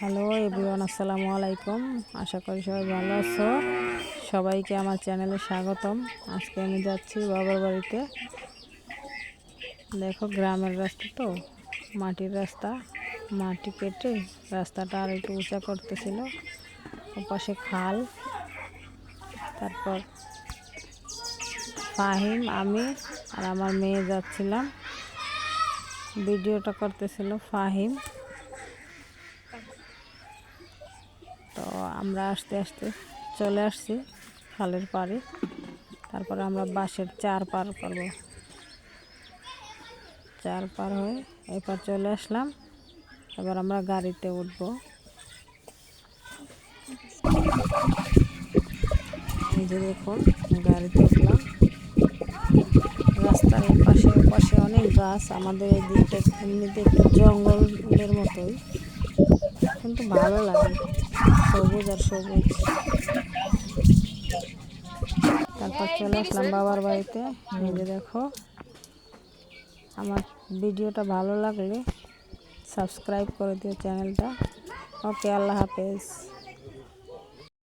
Hello everyone আসসালামু আলাইকুম আশা করি সবাই ভালো আছো। সবাইকে আমার চ্যানেলে স্বাগতম। আজকে আমি যাচ্ছি বাবার বাড়িতে। দেখো, গ্রামের রাস্তা তো, মাটির রাস্তা। মাটি কেটে রাস্তাটা আর একটু উঁচা করতেছিল। ওপাশে খাল, তারপর ফাহিম, আমি আর আমার মেয়ে যাচ্ছিলাম। ভিডিওটা করতেছিল ফাহিম। তো আমরা আস্তে আস্তে চলে আসছি খালের পাড়ে। তারপরে আমরা বাঁশের চার পার করব। চার পার হয়ে এরপর চলে আসলাম। এবার আমরা গাড়িতে উঠব। এই যে দেখুন, গাড়িতে উঠলাম। রাস্তার পাশে পাশে অনেক গাছ। আমাদের এই এমনিতে একটু জঙ্গলের মতোই। কিন্তু ভালো লাগে। সবুজ আর সবুজ। তারপর চলে আসলাম বাবার বাড়িতে। এই দেখো, আমার ভিডিওটা ভালো লাগলে সাবস্ক্রাইব করে দিও চ্যানেলটা। ওকে, আল্লাহ হাফেজ।